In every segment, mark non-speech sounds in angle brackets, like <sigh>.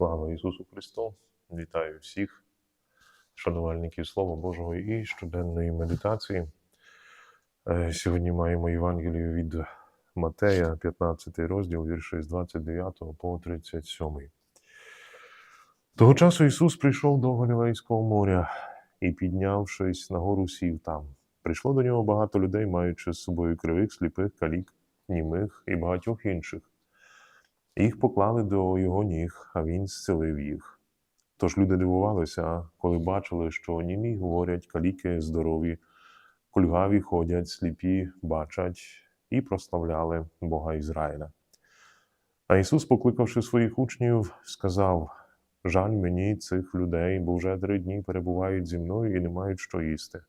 Слава Ісусу Христу! Вітаю всіх шанувальників Слова Божого і щоденної медитації. Е, Сьогодні маємо Євангелію від Матея, 15 розділ, вірші з 29 по 37. Того часу Ісус прийшов до Галілейського моря і, піднявшись на гору, сів там. Прийшло до нього багато людей, маючи з собою кривих, сліпих, калік, німих і багатьох інших. Їх поклали до його ніг, а він зцілив їх. Тож люди дивувалися, коли бачили, що німі говорять, каліки здорові, кульгаві ходять, сліпі бачать і прославляли Бога Ізраїля. А Ісус, покликавши своїх учнів, сказав: Жаль мені цих людей, бо вже три дні перебувають зі мною і не мають що їсти.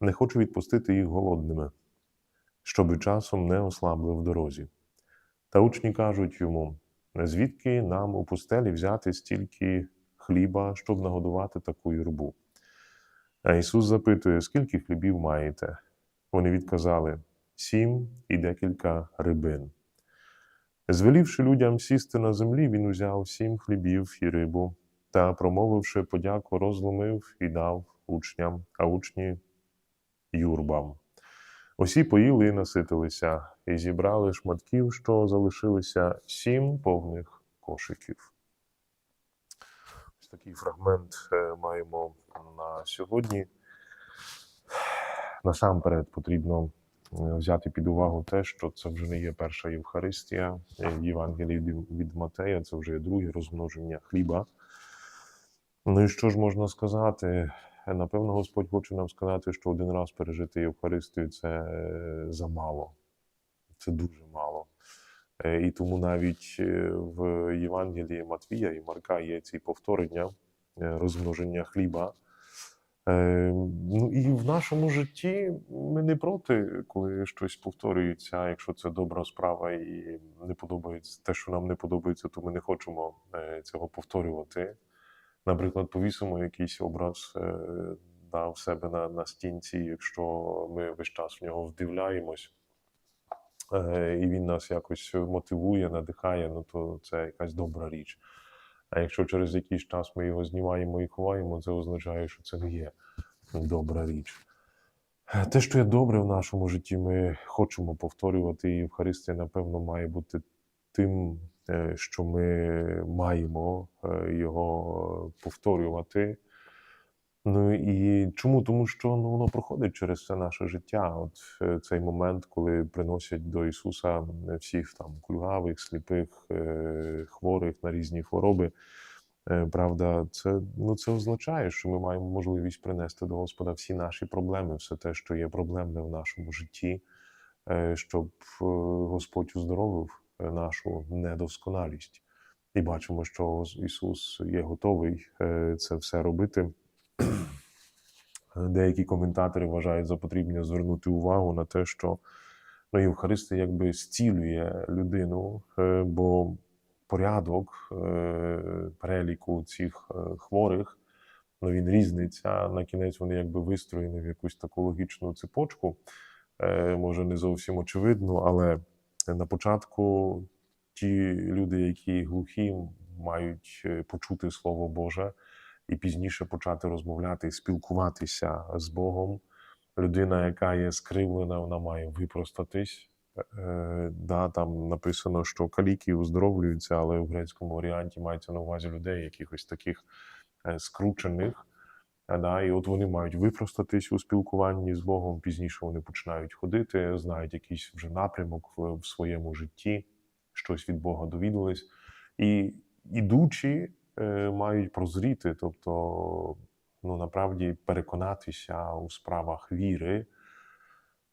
Не хочу відпустити їх голодними, щоби часом не ослабли в дорозі. Та учні кажуть йому: звідки нам у пустелі взяти стільки хліба, щоб нагодувати таку юрбу? А Ісус запитує, скільки хлібів маєте? Вони відказали сім і декілька рибин. Звелівши людям сісти на землі, він узяв сім хлібів і рибу та, промовивши подяку, розломив і дав учням, а учні юрбам. Усі поїли і наситилися, і зібрали шматків, що залишилися сім повних кошиків. Ось такий фрагмент е, маємо на сьогодні. Насамперед потрібно е, взяти під увагу те, що це вже не є перша Євхаристія е, в Євангелії від- від Матея, це вже є друге розмноження хліба. Ну і що ж можна сказати? Напевно, Господь хоче нам сказати, що один раз пережити Євхаристію це е, замало. Це дуже мало. Е, І тому навіть е, в Євангелії Матвія і Марка є ці повторення розмноження хліба. Ну і в нашому житті ми не проти, коли щось повторюється, якщо це добра справа і не подобається те, що нам не подобається, то ми не хочемо цього повторювати. Наприклад, повісимо якийсь образ е, да, в себе на, на стінці, якщо ми весь час в нього вдивляємось, е, і він нас якось мотивує, надихає, ну то це якась добра річ. А якщо через якийсь час ми його знімаємо і ховаємо, це означає, що це не є добра річ. Те, що є добре в нашому житті, ми хочемо повторювати, і Євхаристія, напевно, має бути тим, що ми маємо е, його повторювати. Ну і чому? Тому що ну, воно проходить через все наше життя. От е, цей момент, коли приносять до Ісуса е, всіх там кульгавих, сліпих, е, хворих на різні хвороби. Е, Правда, це, ну, це означає, що ми маємо можливість принести до Господа всі наші проблеми, все те, що є проблемне в нашому житті, е, щоб е, Господь уздоровив е, нашу недосконалість. І бачимо, що Ісус є готовий е, це все робити. <clears throat> Деякі коментатори вважають за потрібне звернути увагу на те, що ну, Євхаристія якби зцілює людину, е, бо порядок е, переліку цих хворих ну, він різниця. На кінець вони якби вистроєні в якусь таку логічну цепочку. Може, не зовсім очевидно, але на початку ті люди, які глухі, мають е, почути Слово Боже і пізніше почати розмовляти, спілкуватися з Богом. Людина, яка є скривлена, вона має випростатись. Е, да, там написано, що каліки оздоровлюються, але в грецькому варіанті мається на увазі людей, якихось таких е, скручених. Да, і от вони мають випростатись у спілкуванні з Богом. Пізніше вони починають ходити, знають якийсь вже напрямок в, своєму житті, щось від Бога довідались. І ідучі е, мають прозріти, тобто ну, направді переконатися у справах віри.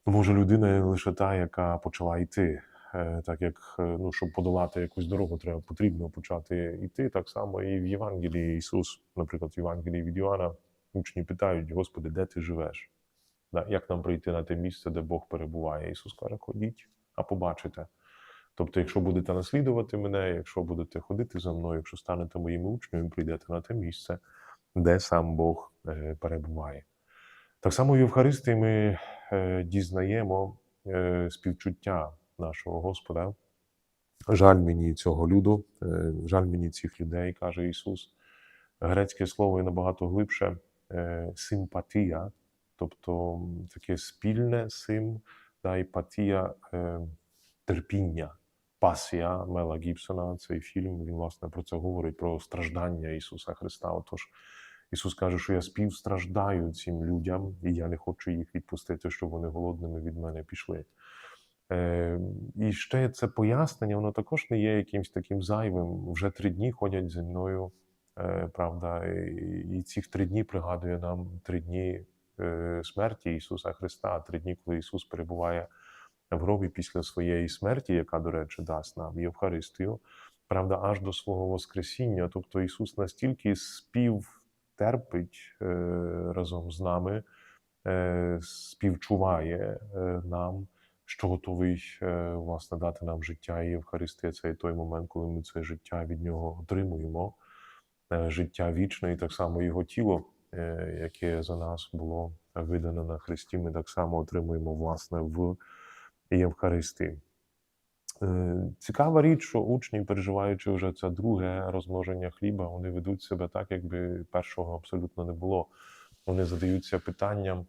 Може, людина лише та, яка почала йти. Е, Так як е, ну, щоб подолати якусь дорогу, треба потрібно почати йти. Так само і в Євангелії Ісус, наприклад, в Євангелії від Йоанна, учні питають: Господи, де ти живеш? Як нам прийти на те місце, де Бог перебуває? Ісус каже, ходіть, а побачите. Тобто, якщо будете наслідувати мене, якщо будете ходити за мною, якщо станете моїми учнями, прийдете на те місце, де сам Бог е, перебуває. Так само в Євхаристії ми е, дізнаємо е, співчуття нашого Господа Жаль мені цього люду, жаль мені цих людей, каже Ісус. Грецьке слово є набагато глибше симпатія, тобто таке спільне сим, да, і патія е, терпіння. Пасія Мела Гібсона, цей фільм, він власне про це говорить, про страждання Ісуса Христа. Отож, Ісус каже, що я співстраждаю цим людям, і я не хочу їх відпустити, щоб вони голодними від мене пішли. Е, і ще це пояснення, воно також не є якимось таким зайвим. Вже три дні ходять зі мною, е, правда, і, і цих три дні пригадує нам три дні е, смерті Ісуса Христа, три дні, коли Ісус перебуває в гробі після своєї смерті, яка, до речі, дасть нам Євхаристію, правда, аж до свого Воскресіння. Тобто Ісус настільки співтерпить е, разом з нами, е, співчуває е, нам що готовий е, власне дати нам життя. І Євхаристія це той момент, коли ми це життя від нього отримуємо, Е, життя вічне, і так само його тіло, е, яке за нас було видане на Христі, ми так само отримуємо власне в Євхаристії. Е, Цікава річ, що учні, переживаючи вже це друге розмноження хліба, вони ведуть себе так, якби першого абсолютно не було. Вони задаються питанням,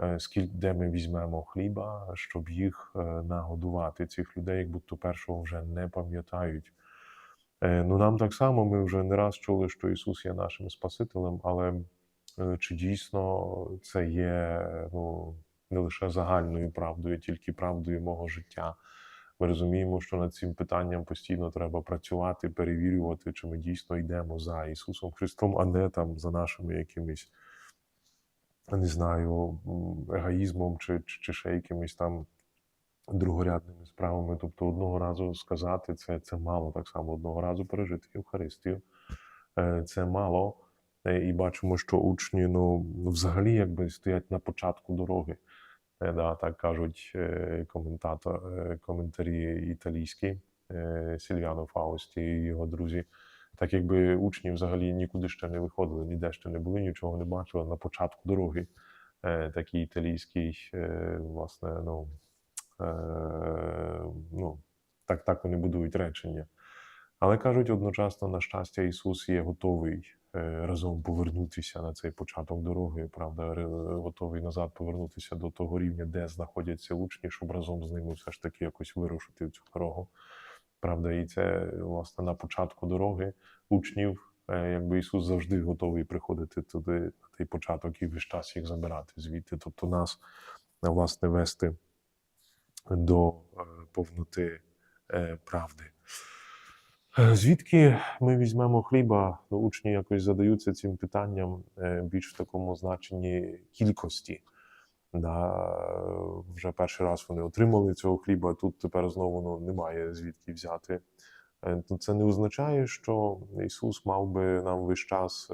е, скільки де ми візьмемо хліба, щоб їх е, нагодувати. Цих людей, як будто першого вже не пам'ятають. Е, Ну нам так само ми вже не раз чули, що Ісус є нашим Спасителем, але е, чи дійсно це є ну, не лише загальною правдою, тільки правдою мого життя. Ми розуміємо, що над цим питанням постійно треба працювати, перевірювати, чи ми дійсно йдемо за Ісусом Христом, а не там за нашими якимись, не знаю, егоїзмом чи, чи, чи ще якимись там другорядними справами. Тобто одного разу сказати це, це мало, так само одного разу пережити Євхаристію. Е, Це мало. Е, І бачимо, що учні ну, взагалі якби стоять на початку дороги. Е, Да, так кажуть коментатор, коментарі італійські Сільвіано Фаусті і його друзі. Так якби учні взагалі нікуди ще не виходили, ніде ще не були, нічого не бачили на початку дороги. Такий італійський, власне, ну, ну, так, так вони будують речення. Але кажуть одночасно, на щастя, Ісус є готовий е, разом повернутися на цей початок дороги, правда, готовий назад повернутися до того рівня, де знаходяться учні, щоб разом з ними все ж таки якось вирушити в цю дорогу. Правда, і це власне на початку дороги учнів, е, якби Ісус завжди готовий приходити туди на той початок і весь час їх забирати звідти, тобто нас е, власне вести до е, повноти е, правди. Е, Звідки ми візьмемо хліба? Ну, Учні якось задаються цим питанням більш в такому значенні кількості. Да, вже перший раз вони отримали цього хліба, тут тепер знову ну, немає звідки взяти. То Це не означає, що Ісус мав би нам весь час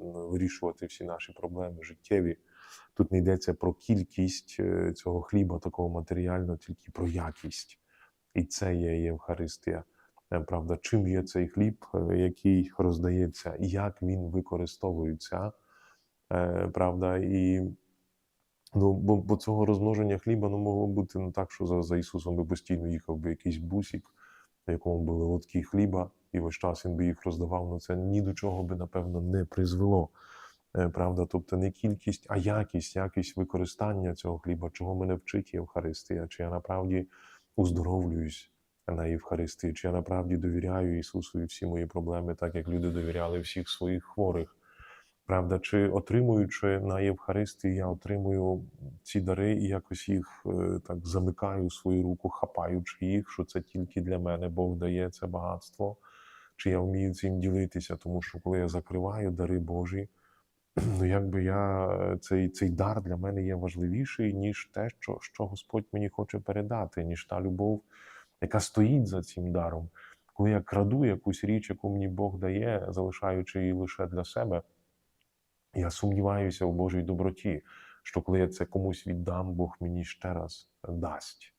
вирішувати всі наші проблеми життєві. Тут не йдеться про кількість е, цього хліба, такого матеріального, тільки про якість. І це є Євхаристія. Е, Правда, чим є цей хліб, е, який роздається, як він використовується. Правда, і ну, бо, бо цього розмноження хліба ну, могло бути не так, що за, за Ісусом би постійно їхав би якийсь бусік, на якому були лотки хліба, і весь час він би їх роздавав. Ну це ні до чого би, напевно, не призвело. Е, Правда, тобто не кількість, а якість, якість використання цього хліба, чого мене вчить Євхаристія, чи я направді уздоровлююсь на Євхаристії, чи я направді довіряю Ісусу і всі мої проблеми, так як люди довіряли всіх своїх хворих. Правда, чи отримуючи на Євхаристії, я отримую ці дари і якось їх е, так замикаю свою руку, хапаючи їх, що це тільки для мене Бог дає це багатство, чи я вмію цим ділитися, тому що коли я закриваю дари Божі, ну якби я е, цей, цей дар для мене є важливіший, ніж те, що, що Господь мені хоче передати, ніж та любов, яка стоїть за цим даром. Коли я краду якусь річ, яку мені Бог дає, залишаючи її лише для себе, я сумніваюся в Божій доброті, що коли я це комусь віддам, Бог мені ще раз дасть.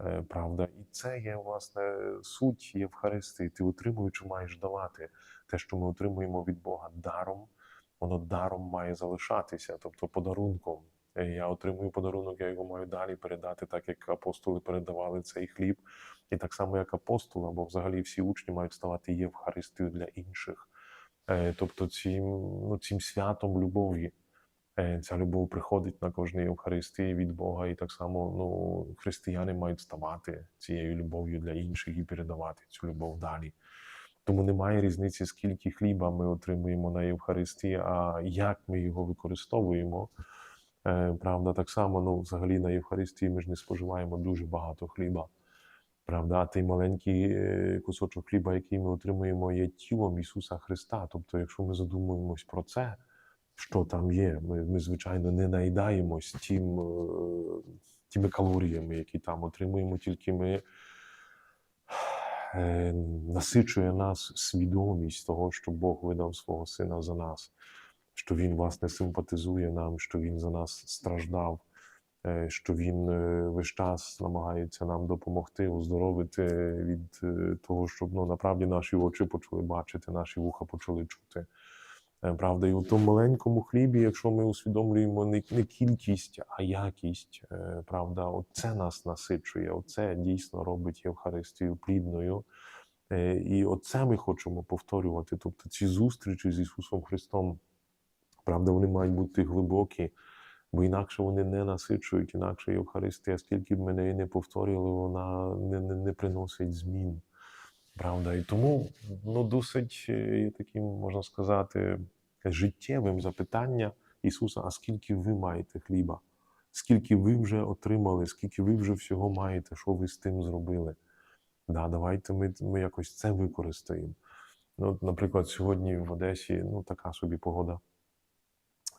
Е, Правда, і це є власне суть Євхаристії. Ти отримуючи, маєш давати те, що ми отримуємо від Бога даром, воно даром має залишатися, тобто подарунком. Е, Я отримую подарунок, я його маю далі передати, так як апостоли передавали цей хліб. і так само, як апостол, або взагалі всі учні мають ставати Євхаристою для інших. Е, Тобто цим, ну, цим святом любові. Е, Ця любов приходить на кожній Євхаристії від Бога, і так само ну, християни мають ставати цією любов'ю для інших і передавати цю любов далі. Тому немає різниці, скільки хліба ми отримуємо на Євхаристії, а як ми його використовуємо. Е, Правда, так само, ну, взагалі на Євхаристії ми ж не споживаємо дуже багато хліба. Правда, а той маленький е, кусочок хліба, який ми отримуємо, є тілом Ісуса Христа. Тобто, якщо ми задумуємось про це, що там є, ми, ми звичайно, не наїдаємось тим, е, тими калоріями, які там отримуємо, тільки ми насичує нас свідомість того, що Бог видав свого Сина за нас, що Він, власне, симпатизує нам, що Він за нас страждав, е, що Він е, весь час намагається нам допомогти, оздоровити від е, того, щоб ну, направді наші очі почали бачити, наші вуха почали чути. Е, Правда, і у тому маленькому хлібі, якщо ми усвідомлюємо не, кількість, а якість, е, правда, оце нас насичує, оце дійсно робить Євхаристію плідною. Е, І оце ми хочемо повторювати. Тобто ці зустрічі з Ісусом Христом, правда, вони мають бути глибокі, бо інакше вони не насичують, інакше Євхаристія, скільки б ми неї не повторювали, вона не, не, не приносить змін. Правда, і тому ну, досить е, таким, можна сказати, життєвим запитання Ісуса: а скільки ви маєте хліба? Скільки ви вже отримали, скільки ви вже всього маєте, що ви з тим зробили? Да, давайте ми, ми якось це використаємо. Ну, наприклад, сьогодні в Одесі ну, така собі погода.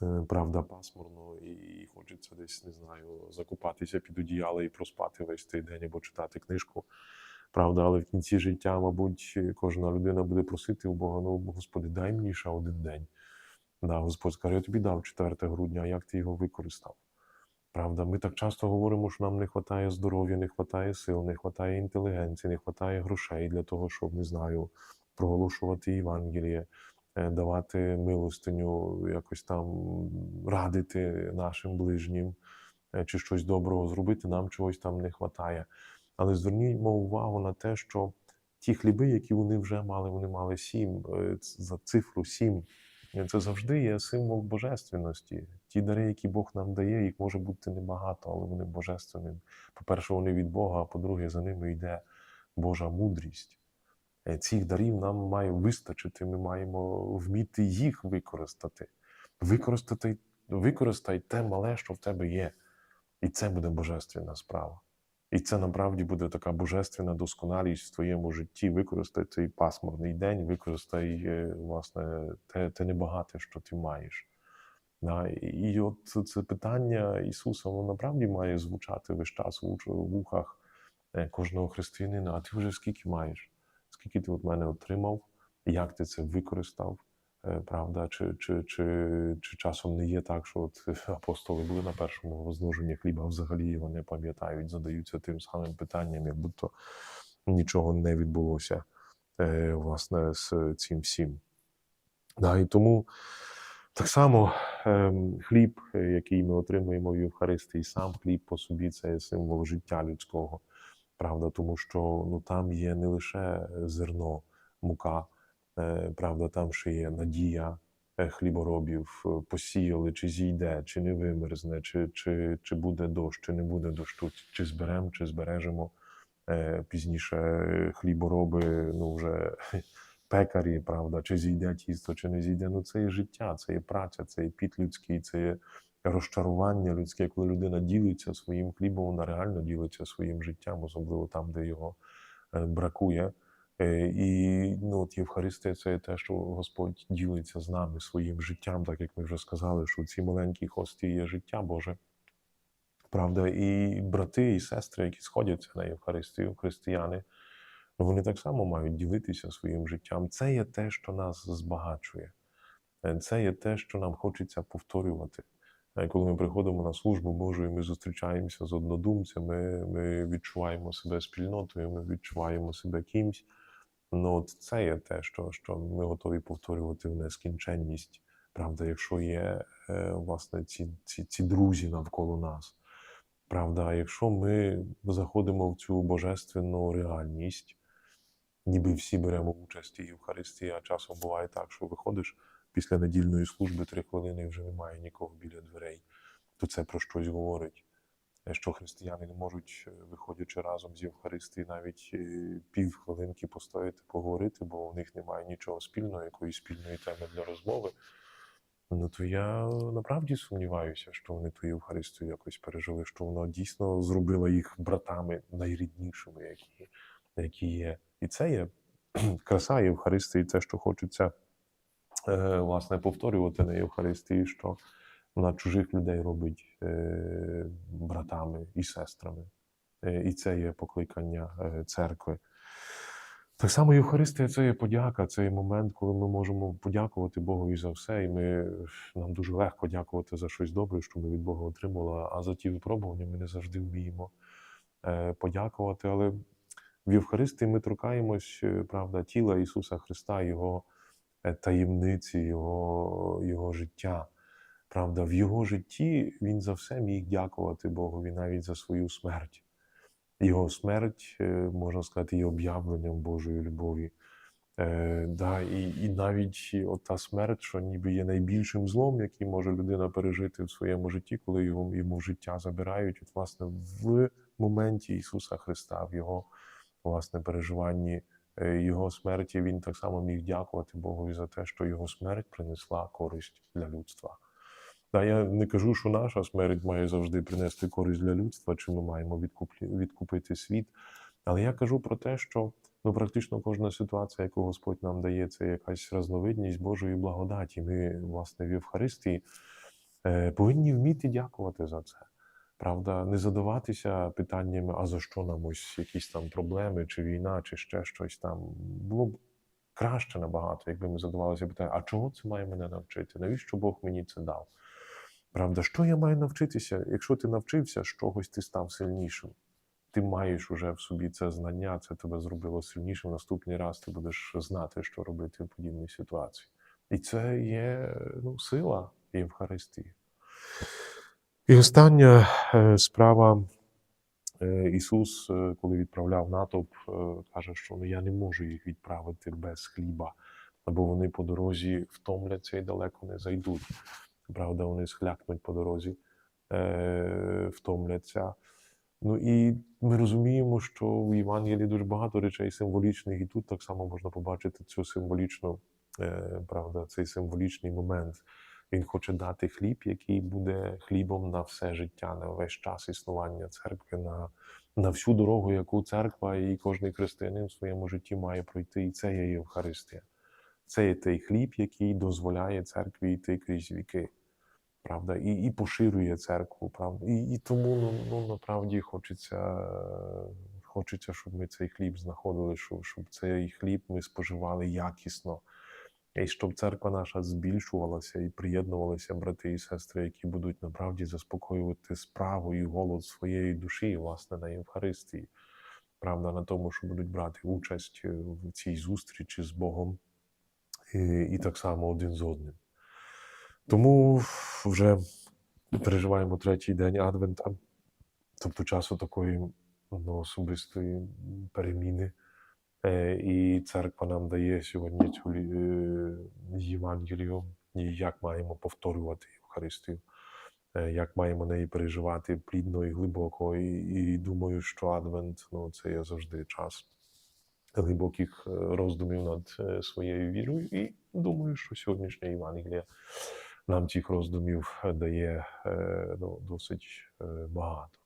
Е, Правда, пасмурно, і хочеться десь, не знаю, закупатися під одіяло і проспати весь цей день або читати книжку. Правда, але в кінці життя, мабуть, кожна людина буде просити у Бога, ну, Господи, дай мені ще один день. Да, Господь скаже, я тобі дав 4 грудня, а як ти його використав? Правда, ми так часто говоримо, що нам не вистачає здоров'я, не вистачає сил, не вистачає інтелігенції, не вистачає грошей для того, щоб, не знаю, проголошувати Євангеліє, е, давати милостиню, якось там радити нашим ближнім е, чи щось доброго зробити, нам чогось там не вистачає. Але звернімо увагу на те, що ті хліби, які вони вже мали, вони мали сім, е, за цифру сім. Це завжди є символ божественності. Ті дари, які Бог нам дає, їх може бути небагато, але вони божественні. По-перше, вони від Бога, а по-друге, за ними йде Божа мудрість. Е, Цих дарів нам має вистачити, ми маємо вміти їх використати. Використати, використай те мале, що в тебе є. І це буде божественна справа. І це направді буде така божественна досконалість в твоєму житті. Використай цей пасмурний день, використай е, власне те, те небагате, що ти маєш. Да? І от це- питання Ісуса, воно направді має звучати весь час в вухах е, кожного християнина. А ти вже скільки маєш? Скільки ти від мене отримав? Як ти це використав? Е, Правда, чи, чи, чи, чи часом не є так, що от <laughs> апостоли були на першому розмноженні хліба, взагалі вони пам'ятають, задаються тим самим питанням, як будто нічого не відбулося е, власне з цим всім. Да, і тому так само ем, хліб, який ми отримуємо в Євхаристії, сам хліб по собі це символ життя людського. Правда, тому що ну, там є не лише зерно, мука, правда, там ще є надія е, хліборобів, е, посіяли, чи зійде, чи не вимерзне, чи, чи, чи буде дощ, чи не буде дощу, чи зберемо, чи збережемо. Е, Пізніше е, хлібороби, ну вже <laughs> пекарі, правда, чи зійде тісто, чи не зійде. Ну це є життя, це є праця, це є піт людський, це є розчарування людське, коли людина ділиться своїм хлібом, вона реально ділиться своїм життям, особливо там, де його е, бракує. Е, І ну, от Євхаристія це те, що Господь ділиться з нами своїм життям, так як ми вже сказали, що в цій маленькій хості є життя Боже. Правда, і брати, і сестри, які сходяться на Євхаристію, християни, вони так само мають ділитися своїм життям. Це є те, що нас збагачує. Е, Це є те, що нам хочеться повторювати. Е, Коли ми приходимо на службу Божу, і ми зустрічаємося з однодумцями, ми відчуваємо себе спільнотою, ми відчуваємо себе кимсь. Ну, от це є те, що, що ми готові повторювати в нескінченність. Правда, якщо є е, власне ці, ці, ці друзі навколо нас. Правда, якщо ми заходимо в цю божественну реальність, ніби всі беремо участь і Євхаристії, а часом буває так, що виходиш після недільної служби три хвилини і вже немає нікого біля дверей, то це про щось говорить. Що християни не можуть, е, виходячи разом з Євхаристії, навіть е, півхвилинки постояти, поговорити, бо у них немає нічого спільного, якоїсь спільної теми для розмови. Ну то я направді сумніваюся, що вони ту Євхаристію якось пережили, що вона дійсно зробила їх братами найріднішими, які, які є. І це є <clears throat> краса Євхаристії, те, що хочеться е, власне повторювати на Євхаристії, що вона чужих людей робить е, братами і сестрами. Е, і це є покликання е, церкви. Так само Євхаристія це є подяка, це є момент, коли ми можемо подякувати Богові за все, і ми, нам дуже легко дякувати за щось добре, що ми від Бога отримали, а за ті випробування ми не завжди вміємо подякувати. Але в Євхаристії ми торкаємось, правда, тіла Ісуса Христа, Його таємниці, Його, Його життя. Правда, в Його житті Він за все міг дякувати Богові навіть за свою смерть. Його смерть, е, можна сказати, є об'явленням Божої любові. Е, да, і, і навіть от та смерть, що ніби є найбільшим злом, який може людина пережити в своєму житті, коли його, йому життя забирають, от, власне, в моменті Ісуса Христа, в Його власне, переживанні е, Його смерті, Він так само міг дякувати Богові за те, що Його смерть принесла користь для людства. Да, я не кажу, що наша смерть має завжди принести користь для людства, чи ми маємо відкуплі- відкупити світ. Але я кажу про те, що ну, практично кожна ситуація, яку Господь нам дає, це якась різновидність Божої благодаті. Ми, власне, в Євхаристії е, повинні вміти дякувати за це. Правда, не задаватися питаннями, а за що нам ось якісь там проблеми, чи війна, чи ще щось там. Було б краще набагато, якби ми задавалися питанням, а чого це має мене навчити? Навіщо Бог мені це дав? Правда, що я маю навчитися? Якщо ти навчився з чогось, ти став сильнішим. Ти маєш уже в собі це знання, це тебе зробило сильнішим. Наступний раз ти будеш знати, що робити в подібній ситуації. І це є ну, сила Євхаристії. І остання е, справа. Е, Ісус, е, коли відправляв натовп, каже, що ну, я не можу їх відправити без хліба, бо вони по дорозі втомляться і далеко не зайдуть. Правда, вони схлякнуть по дорозі, е, втомляться. Ну і ми розуміємо, що в Євангелії дуже багато речей символічних, і тут так само можна побачити цю символічну, е, правда, цей символічний момент. Він хоче дати хліб, який буде хлібом на все життя, на весь час існування церкви, на, на всю дорогу, яку церква і кожний християнин в своєму житті має пройти. І це є Євхаристія. Це є той хліб, який дозволяє церкві йти крізь віки. Правда, і, і поширює церкву, правда. І, і тому ну, ну, насправді хочеться, хочеться, щоб ми цей хліб знаходили, щоб, щоб цей хліб ми споживали якісно. І щоб церква наша збільшувалася і приєднувалися брати і сестри, які будуть направді заспокоювати справу і голод своєї душі, власне, на Євхаристії. Правда, на тому, що будуть брати участь в цій зустрічі з Богом і, і так само один з одним. Тому вже переживаємо третій день Адвента, тобто часу такої ну, особистої переміни. Е, І церква нам дає сьогодні цю е, Євангелію, як маємо повторювати Євхаристію, е, як маємо неї переживати плідно і глибоко. І, і думаю, що Адвент ну, це є завжди час глибоких е, роздумів над е, своєю вірою. І думаю, що сьогоднішня Євангелія нам цих роздумів дає е, ну, досить багато.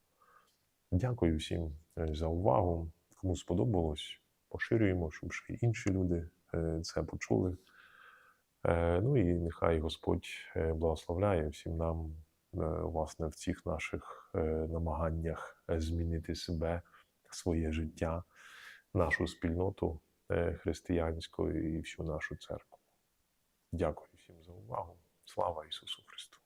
Дякую всім за увагу. Кому сподобалось, поширюємо, щоб ще інші люди це почули. Ну і нехай Господь благословляє всім нам, власне, в цих наших намаганнях змінити себе, своє життя, нашу спільноту е, християнську і всю нашу церкву. Дякую всім за увагу. Слава Ісусу Христу!